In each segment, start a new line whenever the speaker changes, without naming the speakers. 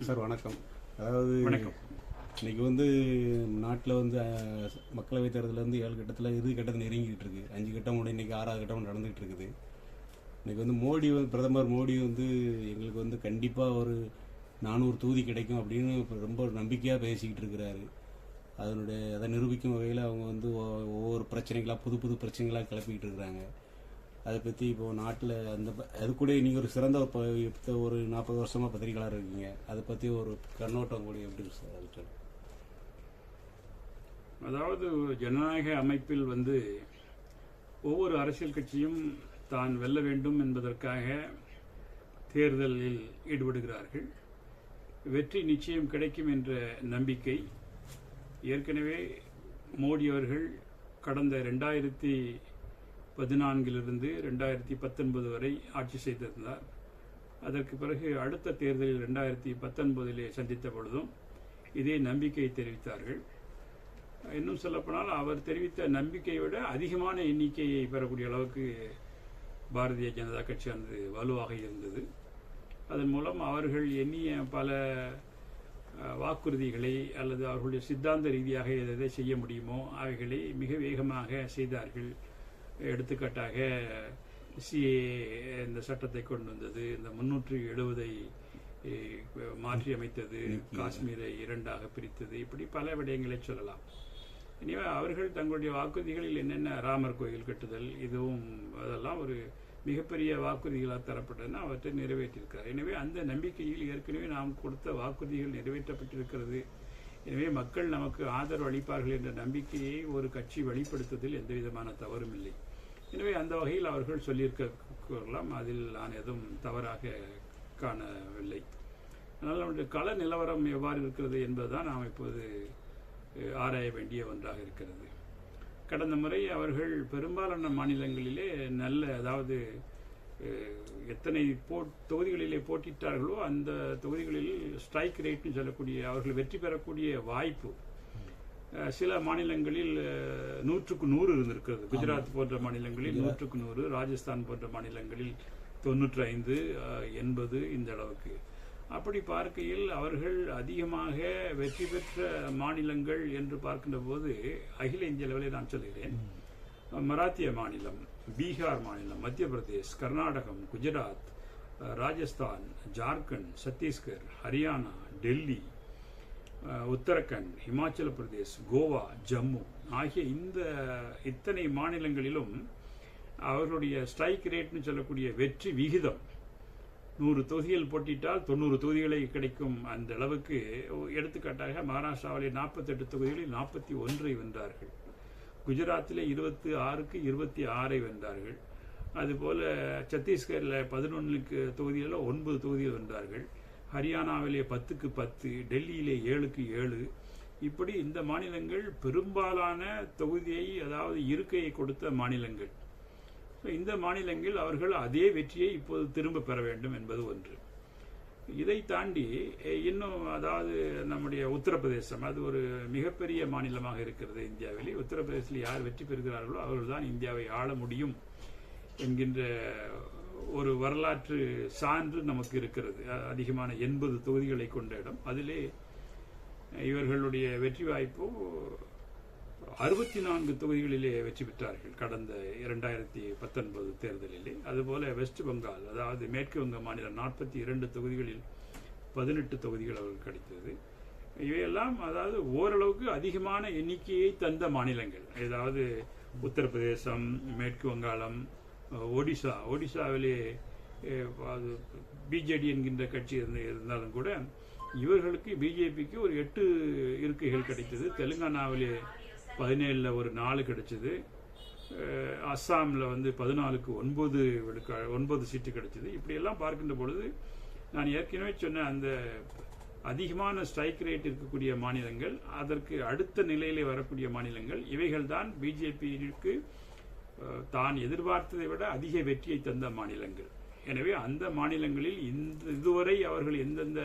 Sir வணக்கம். அதாவது
வணக்கம்.
இன்னைக்கு வந்து நாட்டில் வந்து மக்களவைத் தேர்தலில் வந்து ஏழு கட்டத்தில் இறுதி கட்டத்தில் நெருங்கிட்டு இருக்கு. அஞ்சு கட்டம் கூட இன்னைக்கு ஆறாவது கட்டம் நடந்துகிட்டு இருக்குது. இன்னைக்கு வந்து மோடி வந்து பிரதமர் மோடி வந்து எங்களுக்கு வந்து கண்டிப்பாக ஒரு நானூறு தொகுதி கிடைக்கும் அப்படின்னு ரொம்ப நம்பிக்கையாக பேசிக்கிட்டு இருக்கிறாரு. அதனுடைய அதை நிரூபிக்கும் வகையில் அவங்க வந்து ஒவ்வொரு பிரச்சனைகளாக புது புது பிரச்சனைகளாக கிளப்பிக்கிட்டு இருக்கிறாங்க. அதை பற்றி இப்போ நாட்டில் அந்த அது கூட நீங்கள் ஒரு சிறந்த ஒரு ஒரு நாற்பது வருஷமாக பத்திரிகையாளர் இருக்கீங்க. அதை பற்றி ஒரு கண்ணோட்டம் கூட எப்படி இருக்கு சார்?
அதாவது ஜனநாயக அமைப்பில் வந்து ஒவ்வொரு அரசியல் கட்சியும் தான் வெல்ல வேண்டும் என்பதற்காக தேர்தலில் ஈடுபடுகிறார்கள். வெற்றி நிச்சயம் கிடைக்கும் என்ற நம்பிக்கை ஏற்கனவே மோடி அவர்கள் கடந்த ரெண்டாயிரத்தி பதினான்கிலிருந்து ரெண்டாயிரத்தி பத்தொன்பது வரை ஆட்சி செய்திருந்தார். அதற்கு பிறகு அடுத்த தேர்தலில் ரெண்டாயிரத்தி பத்தொன்பதிலே சந்தித்த பொழுதும் இதே நம்பிக்கை தெரிவித்தார்கள். இன்னும் சொல்லப்போனால் அவர் தெரிவித்த நம்பிக்கையை விட அதிகமான எண்ணிக்கையை பெறக்கூடிய அளவுக்கு பாரதிய ஜனதா கட்சியானது வலுவாக இருந்தது. அதன் மூலம் அவர்கள் எண்ணிய பல வாக்குறுதிகளை அல்லது அவர்களுடைய சித்தாந்த ரீதியாக எதை செய்ய முடியுமோ அவைகளை மிக வேகமாக செய்தார்கள். எடுத்துக்காட்டாக சிஏ இந்த சட்டத்தை கொண்டு வந்தது இந்த முன்னூற்றி எழுபதை மாற்றி அமைத்தது காஷ்மீரை இரண்டாக பிரித்தது இப்படி பல விடயங்களை சொல்லலாம். எனவே அவர்கள் தங்களுடைய வாக்குறுதிகளில் என்னென்ன ராமர் கோயில் கட்டுதல் இதுவும் அதெல்லாம் ஒரு மிகப்பெரிய வாக்குறுதிகளாக தரப்பட்டதுன்னா அவற்றை நிறைவேற்றியிருக்கிறார். எனவே அந்த நம்பிக்கையில் ஏற்கனவே நாம் கொடுத்த வாக்குறுதிகள் நிறைவேற்றப்பட்டிருக்கிறது. எனவே மக்கள் நமக்கு ஆதரவு அளிப்பார்கள் என்ற நம்பிக்கையை ஒரு கட்சி வெளிப்படுத்துவதில் எந்த விதமான தவறும் இல்லை. எனவே அந்த வகையில் அவர்கள் சொல்லியிருக்கலாம் அதில் நான் எதுவும் தவறாக காணவில்லை. அதனால் நம்முடைய கள நிலவரம் எவ்வாறு இருக்கிறது என்பதுதான் நாம் இப்போது ஆராய வேண்டிய ஒன்றாக இருக்கிறது. கடந்த முறை அவர்கள் பெரும்பாலான மாநிலங்களிலே நல்ல அதாவது எத்தனை போ தொகுதிகளிலே போட்டியிட்டார்களோ அந்த தொகுதிகளில் ஸ்ட்ரைக் ரேட்னு சொல்லக்கூடிய அவர்கள் வெற்றி பெறக்கூடிய வாய்ப்பு சில மாநிலங்களில் நூற்றுக்கு நூறு இருந்திருக்கிறது. குஜராத் போன்ற மாநிலங்களில் நூற்றுக்கு நூறு ராஜஸ்தான் போன்ற மாநிலங்களில் தொண்ணூற்றி ஐந்து எண்பது இந்த அளவுக்கு. அப்படி பார்க்கையில் அவர்கள் அதிகமாக வெற்றி பெற்ற மாநிலங்கள் என்று பார்க்கின்ற போது அகில இந்திய அளவில் நான் சொல்கிறேன் மராத்திய மாநிலம் பீகார் மாநிலம் மத்திய பிரதேஷ் கர்நாடகம் குஜராத் ராஜஸ்தான் ஜார்க்கண்ட் சத்தீஸ்கர் ஹரியானா டெல்லி உத்தரகண்ட் இமாச்சல பிரதேஷ் கோவா ஜம்மு ஆகிய இந்த இத்தனை மாநிலங்களிலும் அவர்களுடைய ஸ்ட்ரைக் ரேட்னு சொல்லக்கூடிய வெற்றி விகிதம் நூறு தொகுதிகள் போட்டிட்டால் தொண்ணூறு தொகுதிகளை கிடைக்கும் அந்த அளவுக்கு எடுத்துக்காட்டாக மகாராஷ்டிராவிலே நாற்பத்தெட்டு தொகுதிகளில் நாற்பத்தி ஒன்றை வென்றார்கள். குஜராத்திலே இருபத்தி ஆறுக்கு இருபத்தி ஆறை வென்றார்கள். அதுபோல் சத்தீஸ்கரில் பதினொன்றுக்கு தொகுதிகளில் ஒன்பது தொகுதிகள் வென்றார்கள். ஹரியானாவிலே பத்துக்கு பத்து டெல்லியிலே ஏழுக்கு ஏழு. இப்படி இந்த மாநிலங்கள் பெரும்பாலான தொகுதியை அதாவது இருக்கையை கொடுத்த மாநிலங்கள். இந்த மாநிலங்கள் அவர்கள் அதே வெற்றியை இப்போது திரும்ப பெற வேண்டும் என்பது ஒன்று. இதை தாண்டி இன்னும் அதாவது நம்முடைய உத்தரப்பிரதேசம் அது ஒரு மிகப்பெரிய மாநிலமாக இருக்கிறது இந்தியாவில். உத்தரப்பிரதேசத்தில் யார் வெற்றி பெறுகிறார்களோ அவர்கள்தான் இந்தியாவை ஆள முடியும் என்கின்ற ஒரு வரலாற்று சான்று நமக்கு இருக்கிறது. அதிகமான எண்பது தொகுதிகளை கொண்ட இடம். அதிலே இவர்களுடைய வெற்றி வாய்ப்பு அறுபத்தி நான்கு தொகுதிகளிலே வெற்றி பெற்றார்கள் கடந்த இரண்டாயிரத்தி பத்தொன்பது தேர்தலிலே. அதுபோல வெஸ்ட் பெங்கால் அதாவது மேற்கு வங்க மாநிலம் நாற்பத்தி இரண்டு தொகுதிகளில் பதினெட்டு தொகுதிகள் அவர்கள் கிடைத்தது. இவையெல்லாம் அதாவது ஓரளவுக்கு அதிகமான எண்ணிக்கையை தந்த மாநிலங்கள். ஏதாவது உத்தரப்பிரதேசம் மேற்கு வங்காளம் ஒடிசா. ஒடிசாவிலே அது பிஜேடி என்கின்ற கட்சி இருந்து- இருந்தாலும் கூட இவர்களுக்கு பிஜேபிக்கு ஒரு எட்டு இருக்கைகள் கிடைத்தது. தெலுங்கானாவிலே பதினேழில் ஒரு நாலு கிடைச்சது. அஸ்ஸாமில் வந்து பதினாலுக்கு ஒன்பது ஒன்பது சீட்டு கிடைச்சது. இப்படியெல்லாம் பார்க்கின்ற பொழுது நான் ஏற்கனவே சொன்ன அந்த அதிகமான ஸ்ட்ரைக் ரேட் இருக்கக்கூடிய மாநிலங்கள் அதற்கு அடுத்த நிலையிலே வரக்கூடிய மாநிலங்கள் இவைகள்தான் பிஜேபிக்கு தான் எதிர்பார்த்ததை விட அதிக வெற்றியை தந்த மாநிலங்கள். எனவே அந்த மாநிலங்களில் இந்த இதுவரை அவர்கள் எந்தெந்த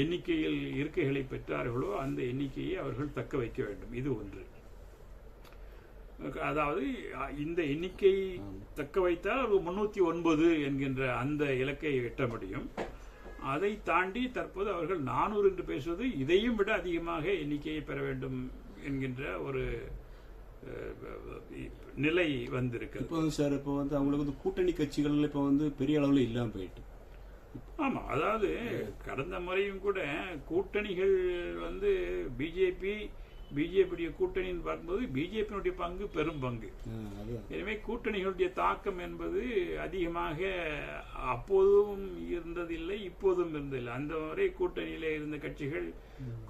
எண்ணிக்கையில் இருக்கைகளை பெற்றார்களோ அந்த எண்ணிக்கையை அவர்கள் தக்க வைக்க வேண்டும். இது ஒன்று. அதாவது இந்த எண்ணிக்கை தக்க வைத்தால் முன்னூற்றி ஒன்பது என்கின்ற அந்த இலக்கை எட்ட முடியும். அதை தாண்டி தற்போது அவர்கள் நானூறு என்று பேசுவது இதையும் விட அதிகமாக எண்ணிக்கையை பெற வேண்டும் என்கின்ற ஒரு நிலை வந்திருக்கிறது.
இப்போ வந்து சார் இப்போ வந்து அவங்களுக்கு வந்து கூட்டணி கட்சிகள் இப்போ வந்து பெரிய அளவில் இல்லாமல் போயிட்டு.
ஆமா அதாவது கடந்த முறையும் கூட கூட்டணிகள் வந்து பிஜேபி பிஜேபியுடைய கூட்டணின்னு பார்க்கும்போது பிஜேபியினுடைய பங்கு பெரும் பங்கு. எனவே கூட்டணிகளுடைய தாக்கம் என்பது அதிகமாக அப்போதும் இருந்ததில்லை இப்போதும் இருந்ததில்லை. அந்த முறை கூட்டணியிலே இருந்த கட்சிகள்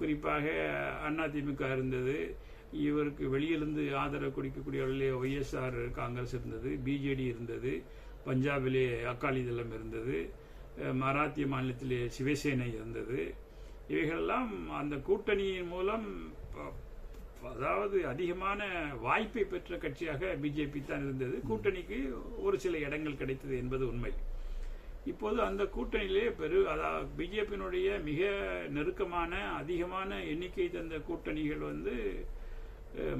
குறிப்பாக அதிமுக இருந்தது. இவருக்கு வெளியிலிருந்து ஆதரவு கொடுக்கக்கூடியவர்களே ஒய்எஸ்ஆர் காங்கிரஸ் இருந்தது பிஜேடி இருந்தது பஞ்சாபிலே அகாலிதளம் இருந்தது மராத்திய மாநிலத்திலே சிவசேனை இருந்தது. இவைகளெல்லாம் அந்த கூட்டணியின் மூலம் அதாவது அதிகமான வாய்ப்பை பெற்ற கட்சியாக பிஜேபி தான் இருந்தது. கூட்டணிக்கு ஒரு சில இடங்கள் கிடைத்தது என்பது உண்மை. இப்போது அந்த கூட்டணியிலே பெரு அதாவது பிஜேபியினுடைய மிக நெருக்கமான அதிகமான எண்ணிக்கை தந்த கூட்டணிகள் வந்து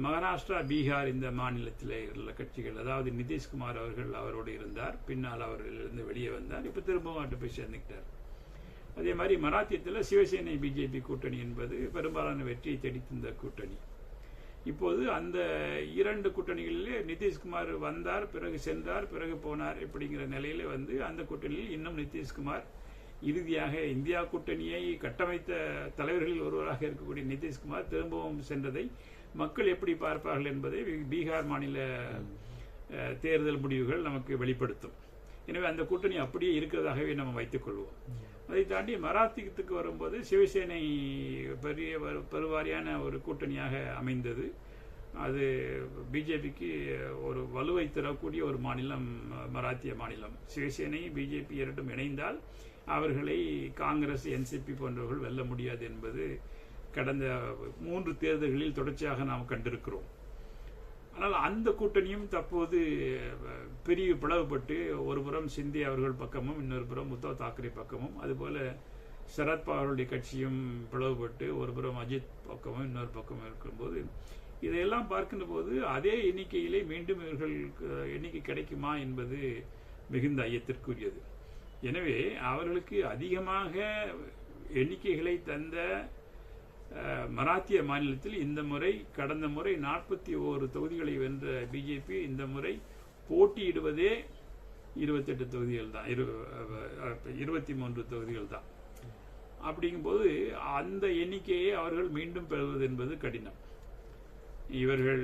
மகாராஷ்டிரா பீகார் இந்த மாநிலத்தில் உள்ள கட்சிகள். அதாவது நிதிஷ்குமார் அவர்கள் அவரோடு இருந்தார். பின்னால் அவரிலிருந்து வெளியே வந்தார். இப்போ திரும்பவும் அவர்கிட்ட போய் சேர்ந்துக்கிட்டார். அதே மாதிரி மராத்தியத்தில் சிவசேனை பிஜேபி கூட்டணி என்பது பெரும்பாலான வெற்றியை தெடித்திருந்த கூட்டணி. இப்போது அந்த இரண்டு கூட்டணிகளிலே நிதிஷ்குமார் வந்தார் பிறகு சென்றார் பிறகு போனார் இப்படிங்கிற நிலையில் வந்து அந்த கூட்டணியில் இன்னும் நிதிஷ்குமார் இறுதியாக இந்தியா கூட்டணியை கட்டமைத்த தலைவர்களில் ஒருவராக இருக்கக்கூடிய நிதிஷ்குமார் திரும்பவும் சென்றதை மக்கள் எப்படி பார்ப்பார்கள் என்பதை பீகார் மாநில தேர்தல் முடிவுகள் நமக்கு வெளிப்படுத்தும். எனவே அந்த கூட்டணி அப்படியே இருக்கிறதாகவே நம்ம வைத்துக் கொள்வோம். அதை தாண்டி மராத்தியத்துக்கு வரும்போது சிவசேனை பெரிய பெருவாரியான ஒரு கூட்டணியாக அமைந்தது. அது பிஜேபிக்கு ஒரு வலுவை தரக்கூடிய ஒரு மாநிலம் மராத்திய மாநிலம். சிவசேனை பிஜேபி இரண்டும் இணைந்தால் அவர்களை காங்கிரஸ் என்சிபி போன்றவர்கள் வெல்ல முடியாது என்பது கடந்த மூன்று தேர்தல்களில் தொடர்ச்சியாக நாம் கண்டிருக்கிறோம். ஆனால் அந்த கூட்டணியும் தற்போது பெரிய பிரிவு பிளவுபட்டு ஒரு புறம் சிந்தி அவர்கள் பக்கமும் இன்னொரு புறம் உத்தவ் தாக்கரே பக்கமும் அதுபோல சரத்பவாருடைய கட்சியும் பிளவுபட்டு ஒரு புறம் அஜித் பக்கமும் இன்னொரு பக்கமும் இருக்கும்போது இதையெல்லாம் பார்க்கின்ற போது அதே எண்ணிக்கையிலே மீண்டும் இவர்களுக்கு எண்ணிக்கை கிடைக்குமா என்பது மிகுந்த ஐயத்திற்குரியது. எனவே அவர்களுக்கு அதிகமாக எண்ணிக்கைகளை தந்த மராத்திய மாநிலத்தில் இந்த முறை கடந்த முறை நாற்பத்தி ஓரு தொகுதிகளை வென்ற பிஜேபி இந்த முறை போட்டியிடுவதே இருபத்தெட்டு தொகுதிகள் தான் இரு இருபத்தி மூன்று தொகுதிகள் தான். அப்படிங்கும்போது அந்த எண்ணிக்கையை அவர்கள் மீண்டும் பெறுவது என்பது கடினம். இவர்கள்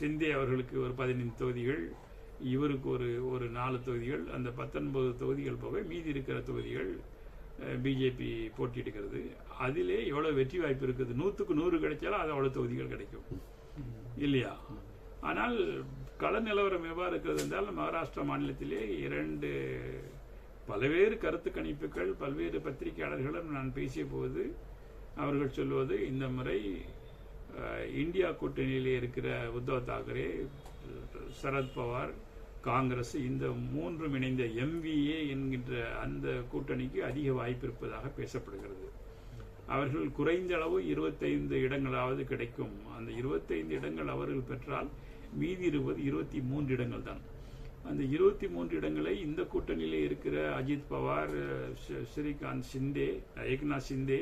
சிந்தே அவர்களுக்கு ஒரு பதினைந்து தொகுதிகள் இவருக்கு ஒரு ஒரு நாலு தொகுதிகள் அந்த பத்தொன்பது தொகுதிகள் போக மீதி இருக்கிற தொகுதிகள் பிஜேபி போட்டியிடுகிறது. அதிலே எவ்வளோ வெற்றி வாய்ப்பு இருக்குது? நூற்றுக்கு நூறு கிடைச்சாலும் அது அவ்வளோ தொகுதிகள் கிடைக்கும். இல்லையா? ஆனால் கள நிலவரம் எவ்வாறு இருக்கிறது என்றால் மகாராஷ்டிரா மாநிலத்திலே இரண்டு பல்வேறு கருத்து கணிப்புகள் பல்வேறு பத்திரிகையாளர்களும் நான் பேசிய போது அவர்கள் சொல்வது இந்த முறை இந்தியா கூட்டணியிலே இருக்கிற உத்தவ் தாக்கரே சரத்பவார் காங்கிரஸ் இந்த மூன்றும் இணைந்த எம்விஏ என்கின்ற அந்த கூட்டணிக்கு அதிக வாய்ப்பு இருப்பதாக பேசப்படுகிறது. அவர்கள் குறைந்த அளவு இருபத்தைந்து இடங்களாவது கிடைக்கும். அந்த இருபத்தைந்து இடங்கள் அவர்கள் பெற்றால் மீதி இருபது இருபத்தி மூன்று இடங்கள் தான் அந்த இருபத்தி மூன்று இடங்களை இந்த கூட்டணியில் இருக்கிற அஜித் பவார் ஸ்ரீகாந்த் சிந்தே ஏக்நாத் சிந்தே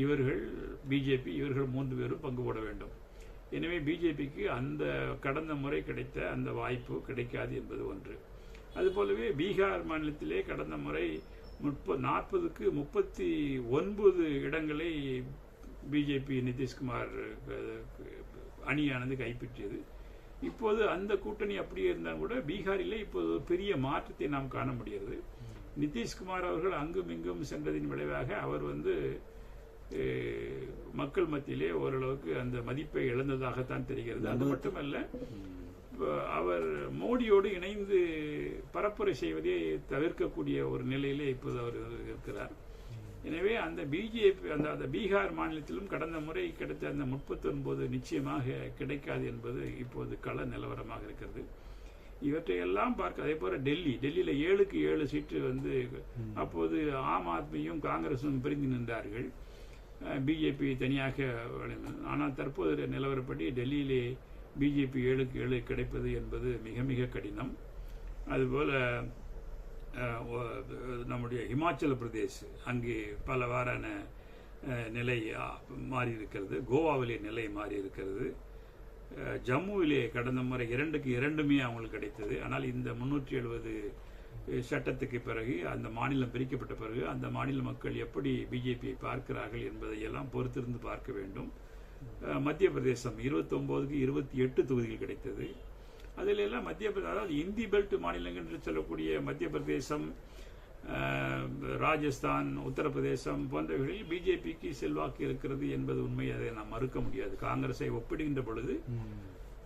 இவர்கள் பிஜேபி இவர்கள் மூன்று பேரும் பங்கு போட வேண்டும். எனவே பிஜேபிக்கு அந்த கடந்த முறை கிடைத்த அந்த வாய்ப்பு கிடைக்காது என்பது ஒன்று. அதுபோலவே பீகார் மாநிலத்திலே கடந்த முறை முப்ப நாற்பதுக்கு முப்பத்தி ஒன்பது இடங்களை பிஜேபி நிதிஷ்குமார் அணியானது கைப்பற்றியது. இப்போது அந்த கூட்டணி அப்படியே இருந்தால் கூட பீகாரிலே இப்போது ஒரு பெரிய மாற்றத்தை நாம் காண முடிகிறது. நிதிஷ்குமார் அவர்கள் அங்கும் இங்கும் சென்றதின் விளைவாக அவர் வந்து மக்கள் மத்தியிலே ஓரளவுக்கு அந்த மதிப்பை இழந்ததாகத்தான் தெரிகிறது. அது மட்டுமல்ல அவர் மோடியோடு இணைந்து பரப்புரை செய்வதை தவிர்க்கக்கூடிய ஒரு நிலையிலே இப்போது அவர் இருக்கிறார். எனவே அந்த பிஜேபி அந்த அந்த பீகார் மாநிலத்திலும் கடந்த முறை கிடைத்த அந்த முப்பத்தொன்பது நிச்சயமாக கிடைக்காது என்பது இப்போது கள நிலவரமாக இருக்கிறது. இவற்றையெல்லாம் பார்க்க அதே போல டெல்லி டெல்லியில ஏழுக்கு ஏழு சீட்டு வந்து அப்போது ஆம் ஆத்மியும் காங்கிரசும் பிரிந்து நின்றார்கள். பிஜேபி தனியாக வழங்கினது. ஆனால் தற்போது நிலவரப்படி டெல்லியிலே பிஜேபி ஏழுக்கு ஏழு கிடைப்பது என்பது மிக மிக கடினம். அதுபோல் நம்முடைய இமாச்சல பிரதேஷ் அங்கே பலவாறான அஹ், நிலை மாறி இருக்கிறது கோவாவிலே நிலை மாறி இருக்கிறது ஜம்முவிலே கடந்த முறை இரண்டுக்கு இரண்டுமே அவங்களுக்கு கிடைத்தது. ஆனால் இந்த முன்னூற்றி எழுபது சட்டத்துக்கு பிறகு அந்த மாநிலம் பிரிக்கப்பட்ட பிறகு அந்த மாநில மக்கள் எப்படி பிஜேபியை பார்க்கிறார்கள் என்பதை எல்லாம் பொறுத்திருந்து பார்க்க வேண்டும். மத்திய பிரதேசம் இருபத்தொம்போதுக்கு இருபத்தி எட்டு தொகுதிகள் கிடைத்தது. அதில் எல்லாம் மத்திய அதாவது இந்தி பெல்ட் மாநிலங்கள் என்று சொல்லக்கூடிய மத்திய பிரதேசம் ராஜஸ்தான் உத்தரப்பிரதேசம் போன்றவைகளில் பிஜேபிக்கு செல்வாக்கு இருக்கிறது என்பது உண்மை. அதை நாம் மறுக்க முடியாது. காங்கிரஸை ஒப்பிடுகின்ற பொழுது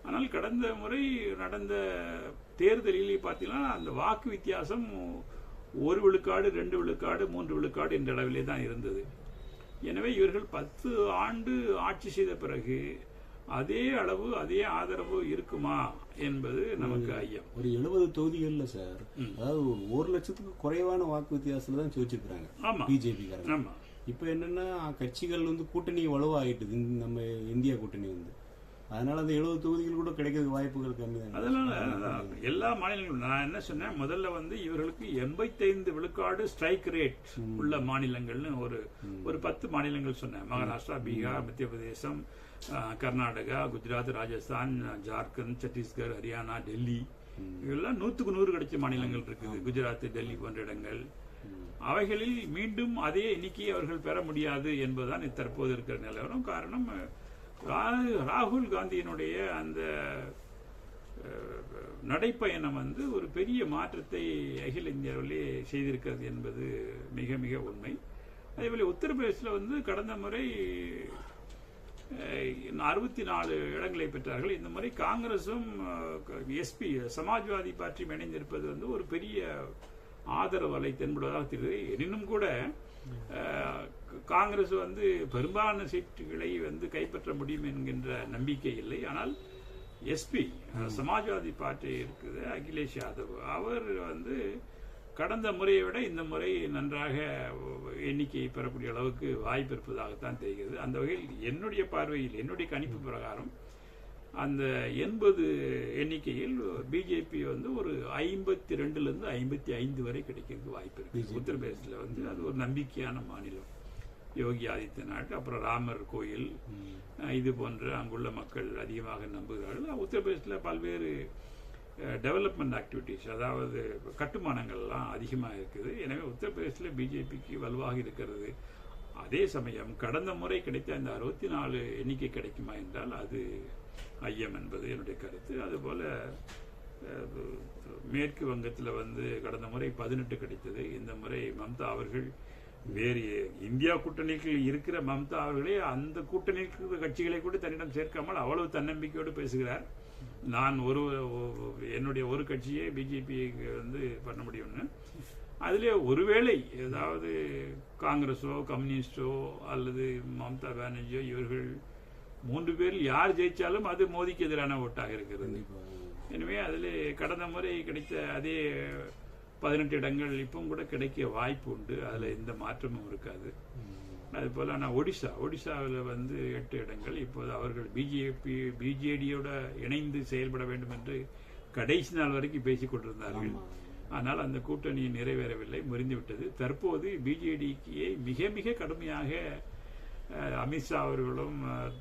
ஆனால் கடந்த முறை நடந்த தேர்தலில் பார்த்தீங்கன்னா அந்த வாக்கு வித்தியாசம் ஒரு விழுக்காடு ரெண்டு விழுக்காடு மூன்று விழுக்காடு என்ற அளவிலே தான் இருந்தது. எனவே இவர்கள் பத்து ஆண்டு ஆட்சி செய்த பிறகு அதே அளவு அதே ஆதரவு இருக்குமா என்பது நமக்கு ஐயம்.
ஒரு எழுபது தொகுதிகள்ல சார் அதாவது ஒரு ஒரு லட்சத்துக்கு குறைவான வாக்கு வித்தியாசத்துல தான் ஜெயிச்சிருக்காங்க
ஆமா.
பிஜேபி காரங்க
ஆமா.
இப்போ என்னன்னா கட்சிகள் வந்து கூட்டணி வலுவாயிட்டுது. இந்த நம்ம இந்தியா கூட்டணி வந்து. அதனால அந்த எழுபது தொகுதிகள் கூட கிடைக்கிறதுக்கு வாய்ப்புகள் கம்மி தான்.
அதனால அதான் எல்லா மாநிலங்களும் நான் என்ன சொன்னேன் முதல்ல வந்து இவர்களுக்கு எண்பத்தைந்து விழுக்காடு ஸ்ட்ரைக் ரேட் உள்ள மாநிலங்கள்னு ஒரு ஒரு பத்து மாநிலங்கள் சொன்னேன். மகாராஷ்டிரா பீகார் மத்திய பிரதேசம் கர்நாடகா குஜராத் ராஜஸ்தான் ஜார்க்கண்ட் சத்தீஸ்கர் ஹரியானா டெல்லி. இதெல்லாம் நூத்துக்கு நூறு கிடைச்ச மாநிலங்கள் இருக்குது. குஜராத் டெல்லி போன்ற இடங்கள். அவைகளில் மீண்டும் அதே எண்ணிக்கையை அவர்கள் பெற முடியாது என்பதுதான் தற்போது இருக்கிற நிலவரம். காரணம் ரா- ராகுல் காந்தியினுடைய அந்த நடைப்பயணம் வந்து ஒரு பெரிய மாற்றத்தை அகில இந்தியாவிலே செய்திருக்கிறது என்பது மிக மிக உண்மை. அதேபோல உத்தரப்பிரதேசில் வந்து கடந்த முறை அறுபத்தி நாலு இடங்களை பெற்றார்கள். இந்த முறை காங்கிரசும் எஸ்பி சமாஜ்வாதி பார்ட்டியும் இணைந்திருப்பது வந்து ஒரு பெரிய ஆதரவு அலை தென்படுவதாக தெரியுது எனினும் கூட காங்கிரஸ் வந்து பெரும்பாலான சீட்டுகளை வந்து கைப்பற்ற முடியும் என்கின்ற நம்பிக்கை இல்லை. ஆனால் எஸ்பி சமாஜ்வாதி பார்ட்டி இருக்குது அகிலேஷ் யாதவ். அவர் வந்து கடந்த முறையை விட இந்த முறை நன்றாக எண்ணிக்கை பெறக்கூடிய அளவுக்கு வாய்ப்பு இருப்பதாகத்தான் தெரிகிறது. அந்த வகையில் என்னுடைய பார்வையில் என்னுடைய கணிப்பு பிரகாரம் அந்த எண்பது எண்ணிக்கையில் பிஜேபி வந்து ஒரு ஐம்பத்தி ரெண்டுல இருந்து ஐம்பத்தி ஐந்து வரை கிடைக்கிறதுக்கு வாய்ப்பு இருக்கு உத்தரப்பிரதேசத்தில் வந்து அது ஒரு நம்பிக்கையான மாநிலம். யோகி ஆதித்யநாத் அப்புறம் ராமர் கோயில். இது போன்ற அங்குள்ள மக்கள் அதிகமாக நம்புகிறார்கள். உத்தரப்பிரதேசத்தில் பல்வேறு டெவலப்மெண்ட் ஆக்டிவிட்டீஸ் அதாவது கட்டுமானங்கள்லாம் அதிகமாக இருக்குது. எனவே உத்தரப்பிரதேசத்தில் பிஜேபிக்கு வலுவாக இருக்கிறது. அதே சமயம் கடந்த முறை கிடைத்த அந்த அறுபத்தி நாலு எண்ணிக்கை கிடைக்குமா என்றால் அது ஐயம் என்பது என்னுடைய கருத்து. அதுபோல மேற்கு வங்கத்தில் வந்து கடந்த முறை பதினெட்டு கிடைத்தது. இந்த முறை மம்தா அவர்கள் வேறு இந்தியா கூட்டணிக்கு இருக்கிற மம்தா அவர்களே அந்த கூட்டணியில் இருக்கிற கட்சிகளை கூட தன்னிடம் சேர்க்காமல் அவ்வளவு தன்னம்பிக்கையோடு பேசுகிறார். நான் ஒரு என்னுடைய ஒரு கட்சியே பிஜேபி வந்து பண்ண முடியும்னு அதிலே ஒருவேளை ஏதாவது காங்கிரஸோ கம்யூனிஸ்டோ அல்லது மம்தா பானர்ஜியோ இவர்கள் மூன்று பேரில் யார் ஜெயிச்சாலும் அது மோதிக்கு எதிரான ஓட்டாக இருக்கிறது. எனவே அதில் கடந்த முறை கிடைத்த அதே பதினெட்டு இடங்கள் இப்பவும் கூட கிடைக்க வாய்ப்பு உண்டு அதில் எந்த மாற்றமும் இருக்காது. அது போல ஆனால் ஒடிசா ஒடிசாவில் வந்து எட்டு இடங்கள். இப்போது அவர்கள் பிஜேபி பிஜேடியோட இணைந்து செயல்பட வேண்டும் என்று கடைசி நாள் வரைக்கும் பேசிக் கொண்டிருந்தார்கள். ஆனால் அந்த கூட்டணி நிறைவேறவில்லை முறிந்துவிட்டது. தற்போது பிஜேடிக்கு மிக மிக கடுமையாக அமித்ஷா அவர்களும்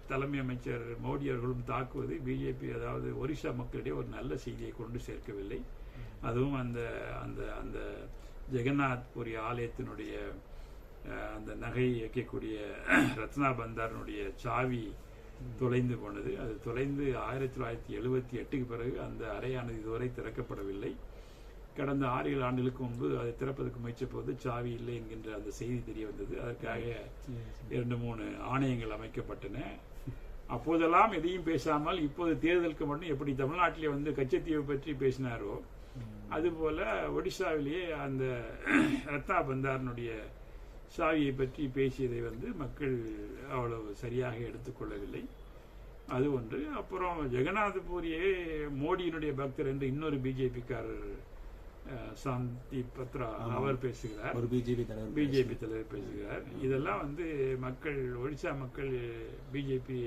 தலைமை அமைச்சர் மோடி அவர்களும் தாக்குவது பிஜேபி அதாவது ஒரிசா மக்களிடையே ஒரு நல்ல செய்தியை கொண்டு சேர்க்கவில்லை. அதுவும் அந்த அந்த அந்த ஜெகநாத் புரி ஆலயத்தினுடைய அந்த நகை வைக்கக்கூடிய ரத்னா பந்தாரனுடைய சாவி தொலைந்து போனது. அது தொலைந்து ஆயிரத்தி தொள்ளாயிரத்தி எழுபத்தி எட்டுக்கு பிறகு அந்த அறையானது இதுவரை திறக்கப்படவில்லை. கடந்த ஆறு ஏழு ஆண்டுகளுக்கு முன்பு அதை திறப்பதற்கு முயற்சி போது சாவி இல்லை என்கின்ற அந்த செய்தி தெரிய வந்தது. அதற்காக இரண்டு மூணு ஆணையங்கள் அமைக்கப்பட்டன. அப்போதெல்லாம் எதையும் பேசாமல் இப்போது தேர்தலுக்கு மட்டும் எப்படி தமிழ்நாட்டிலே வந்து கச்சத்தீவை பற்றி பேசினாரோ அதுபோல் ஒடிசாவிலேயே அந்த ரத்தா பந்தாரனுடைய சாவியை பற்றி பேசியதை வந்து மக்கள் அவ்வளவு சரியாக எடுத்துக்கொள்ளவில்லை. அது ஒன்று. அப்புறம் ஜெகநாத பூரியே மோடியினுடைய பக்தர் என்று இன்னொரு பிஜேபிக்காரர் சாந்தி பத்ரா அவர் பேசுகிறார்.
ஒரு பிஜேபி தலைவர்
பிஜேபி தலைவர் பேசுகிறார். இதெல்லாம் வந்து மக்கள் ஒடிசா மக்கள் பிஜேபி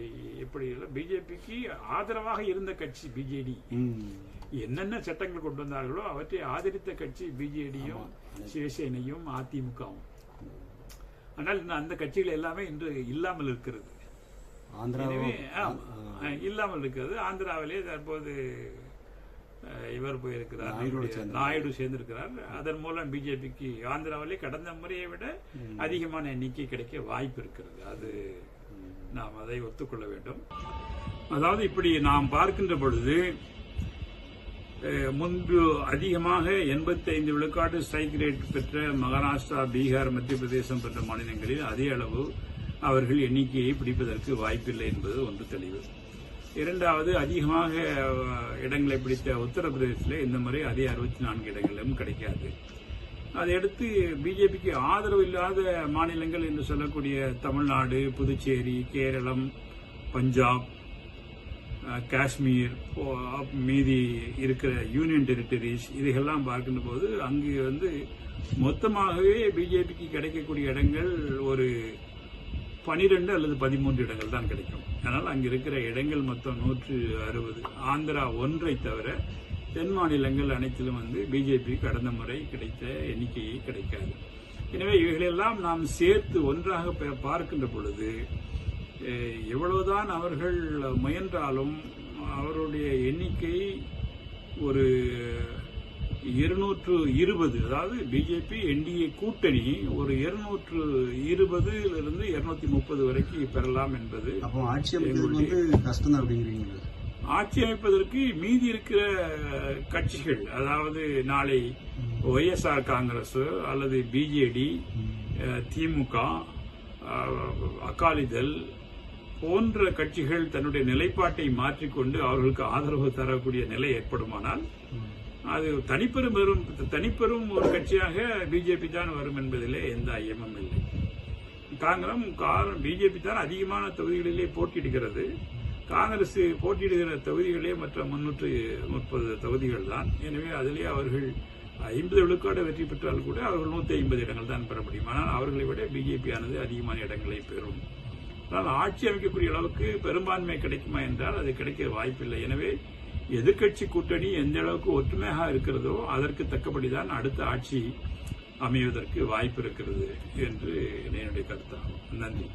எப்படி பிஜேபிக்கு ஆதரவாக இருந்த கட்சி பிஜேடி. என்னென்ன சட்டங்கள் கொண்டு வந்தார்களோ அவற்றை ஆதரித்த கட்சி பிஜேடியும் சிவசேனையும் அதிமுகவும். ஆனால் இன்னும் அந்த கட்சிகள் எல்லாமே இன்று இல்லாமல் இருக்கிறது. இல்லாமல் இருக்கிறது. ஆந்திராவிலே தற்போது இவர் போயிருக்கிறார்.
நாயுடு சேர்ந்திருக்கிறார்.
அதன் மூலம் பிஜேபிக்கு ஆந்திராவிலே கடந்த முறையை விட அதிகமான எண்ணிக்கை கிடைக்க வாய்ப்பு இருக்கிறது. அது நாம் அதை ஒத்துக்கொள்ள வேண்டும். அதாவது இப்படி நாம் பார்க்கின்ற பொழுது முன்பு அதிகமாக 85 விழுக்காடு ஸ்ட்ரைக் ரேட் பெற்ற மகாராஷ்டிரா பீகார் மத்திய பிரதேசம் போன்ற மாநிலங்களில் அதே அளவு அவர்கள் எண்ணிக்கையை பிடிப்பதற்கு வாய்ப்பில்லை என்பது ஒன்று தெளிவு. இரண்டாவது அதிகமாக இடங்களை பிடித்த உத்தரப்பிரதேசத்தில் இந்த முறை அதே அறுபத்தி நான்கு இடங்களும் கிடைக்காது. அதையடுத்து பிஜேபிக்கு ஆதரவு இல்லாத மாநிலங்கள் என்று சொல்லக்கூடிய தமிழ்நாடு புதுச்சேரி கேரளம் பஞ்சாப் காஷ்மீர் மீதி இருக்கிற யூனியன் டெரிட்டரிஸ் இதையெல்லாம் பார்க்கின்ற போது அங்கு வந்து மொத்தமாகவே பிஜேபிக்கு கிடைக்கக்கூடிய இடங்கள் ஒரு பனிரெண்டு அல்லது பதிமூன்று இடங்கள் தான் கிடைக்கும். அதனால் அங்கே இருக்கிற இடங்கள் மொத்தம் நூற்று அறுபது. ஆந்திரா ஒன்றை தவிர தென் மாநிலங்கள் அனைத்திலும் வந்து பிஜேபி கடந்த முறை கிடைத்த எண்ணிக்கையை கிடைக்காது. எனவே இவைகளெல்லாம் நாம் சேர்த்து ஒன்றாக பார்க்கின்ற பொழுது எவ்வளவுதான் அவர்கள் முயன்றாலும் அவருடைய எண்ணிக்கை ஒரு இருநூற்று இருபது அதாவது பிஜேபி என்டிஏ கூட்டணி ஒரு இருநூற்று இருபதிலிருந்து இருநூத்தி முப்பது வரைக்கும் பெறலாம் என்பது
அப்போ ஆட்சி வந்து கஷ்டம் தான் அப்படிங்கிறீங்களா?
ஆட்சி அமைப்பதற்கு மீதி இருக்கிற கட்சிகள் அதாவது நாளை ஒய்எஸ்ஆர் காங்கிரஸ் அல்லது பிஜேடி திமுக அகாலிதள் போன்ற கட்சிகள் தன்னுடைய நிலைப்பாட்டை மாற்றிக்கொண்டு அவர்களுக்கு ஆதரவு தரக்கூடிய நிலை ஏற்படுமானால் அது தனிப்பெரும் வரும் தனிப்பெரும் ஒரு கட்சியாக பிஜேபி தான் வரும் என்பதிலே எந்த ஐயமும் இல்லை. காங்கிரம் காரணம் பிஜேபி தான் அதிகமான தொகுதிகளிலே போட்டியிடுகிறது. காங்கிரஸ் போட்டியிடுகிற தொகுதிகளே மற்ற முன்னூற்று முப்பது தொகுதிகள் தான். எனவே அதிலே அவர்கள் ஐம்பது விழுக்காடு வெற்றி பெற்றால் கூட அவர்கள் நூற்றி ஐம்பது இடங்கள் தான் பெற முடியும். ஆனால் அவர்களை விட பிஜேபி ஆனது அதிகமான இடங்களை பெறும். ஆனால் ஆட்சி அமைக்கக்கூடிய அளவுக்கு பெரும்பான்மை கிடைக்குமா என்றால் அது கிடைக்க வாய்ப்பில்லை. எனவே எதிர்க்கட்சி கூட்டணி எந்த அளவுக்கு ஒற்றுமையாக இருக்கிறதோ அதற்கு தக்கபடிதான் அடுத்த ஆட்சி அமைவதற்கு வாய்ப்பு இருக்கிறது என்று என்னுடைய கருத்தாகும். நன்றி.